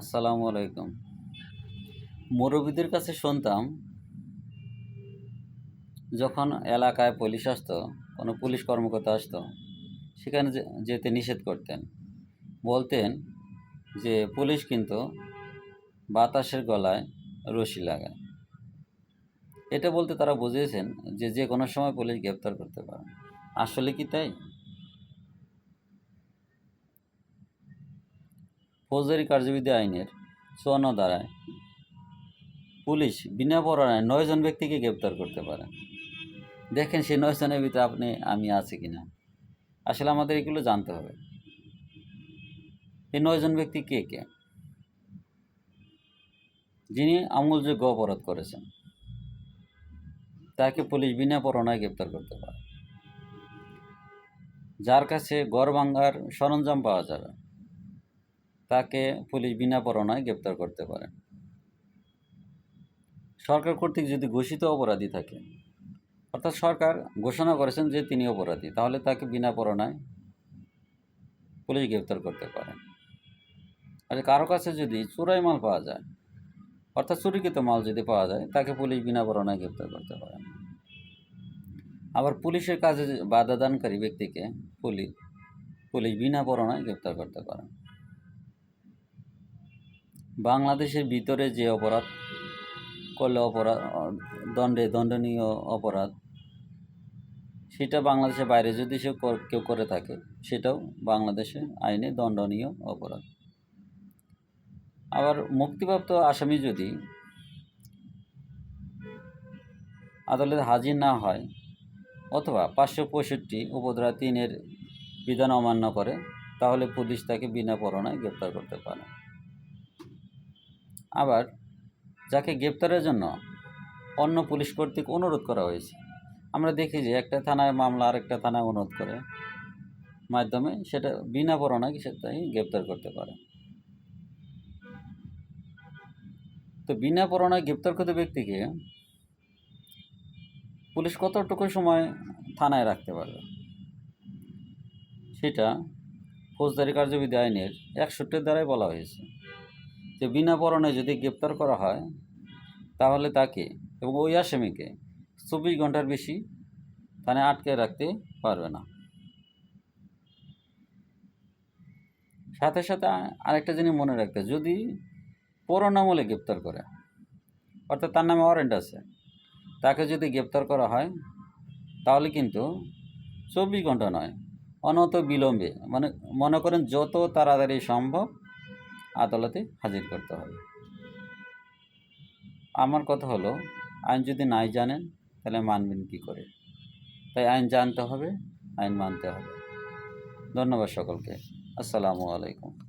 আসসালামু আলাইকুম। মুরব্বীদের কাছে শুনতাম, যখন এলাকায় পুলিশ আসতো, কোনো পুলিশ কর্মকর্তা আসতো, সেখানে যেতে নিষেধ করতেন। বলতেন যে, পুলিশ কিন্তু বাতাসের গলায় রশি লাগায়। এটা বলতে তারা বুঝিয়েছেন যে যে কোনো সময় পুলিশ গ্রেপ্তার করতে পারে। আসলে কি তাই? ফৌজদারি কার্যবিধি আইনের চুয়ান্ন ধারায় পুলিশ বিনা পরোয়ানায় নয়জন ব্যক্তিকে গ্রেপ্তার করতে পারে। দেখেন সেই নয়জনের ভিতরে আপনি, আমি আছি কিনা। আসলে আমাদের এগুলো জানতে হবে। এই নয়জন ব্যক্তি কে কে? যিনি আমূলযোগ্য অপরাধ করেছেন। তাকে পুলিশ বিনা পরোয়ানায় গ্রেপ্তার করতে পারে। যার কাছে গড় ভাঙ্গার সরঞ্জাম পাওয়া যাবে। তাকে পুলিশ বিনা পরোয়ানায় গ্রেপ্তার করতে পারে। সরকার কর্তৃক যদি ঘোষিত অপরাধী থাকে, অর্থাৎ সরকার ঘোষণা করেছেন যে তিনি অপরাধী, তাহলে তাকে বিনা পরোয়ানায় পুলিশ গ্রেপ্তার করতে পারে। আর কারও কাছে যদি চোরাই মাল পাওয়া যায়, অর্থাৎ চুরিকৃত মাল যদি পাওয়া যায়, তাকে পুলিশ বিনা পরোয়ানায় গ্রেপ্তার করতে পারে। আবার পুলিশের কাজে বাধা দানকারী ব্যক্তিকে পুলিশ পুলিশ বিনা পরোয়ানায় গ্রেপ্তার করতে পারে। বাংলাদেশের ভিতরে যে অপরাধ করলে অপরাধ, দণ্ডে, দণ্ডনীয় অপরাধ, সেটা বাংলাদেশের বাইরে যদি সে কেউ করে থাকে, সেটাও বাংলাদেশে আইনে দণ্ডনীয় অপরাধ। আবার মুক্তিপ্রাপ্ত আসামি যদি আদালতে হাজির না হয় অথবা পাঁচশো পঁয়ষট্টি উপধারা তিনের বিধান অমান্য করে, তাহলে পুলিশ তাকে বিনা পরোয়ানায় গ্রেপ্তার করতে পারে। আবার যাকে গ্রেপ্তারের জন্য অন্য পুলিশ কর্তৃক অনুরোধ করা হয়েছে। আমরা দেখি যে একটা থানায় মামলা আরেকটা থানায় অনুরোধ করে। মাধ্যমে সেটা বিনা পরোয়ানায় সেটাই গ্রেপ্তার করতে পারে। তো বিনা পরোয়ানায় গ্রেপ্তার করতে ব্যক্তিকে পুলিশ কতটুকু সময় থানায় রাখতে পারবে? সেটা ফৌজদারি কার্যবিধি আইনের একষট্টির দ্বারাই বলা হয়েছে। যে বিনা পরণে যদি গ্রেপ্তার করা হয়, তাহলে তাকে এবং ওই আসামিকে চব্বিশ ঘণ্টার বেশি থানায় আটকে রাখতে পারবে না। সাথে সাথে আরেকটা জিনিস মনে রাখতে, যদি পরোনামূলে গ্রেপ্তার করে, অর্থাৎ তার নামে ওয়ারেন্ট আছে, তাকে যদি গ্রেপ্তার করা হয়, তাহলে কিন্তু চব্বিশ ঘণ্টা নয় অনত বিলম্বে মানে মনে করেন যত তাড়াতাড়ি সম্ভব আদালতে হাজির করতে হবে। আমার কথা হলো, আইন যদি নাই জানেন, তাহলে মানবেন কি করে? তাই আইন জানতে হবে, আইন মানতে হবে। ধন্যবাদ সকলকে। আসসালামু আলাইকুম।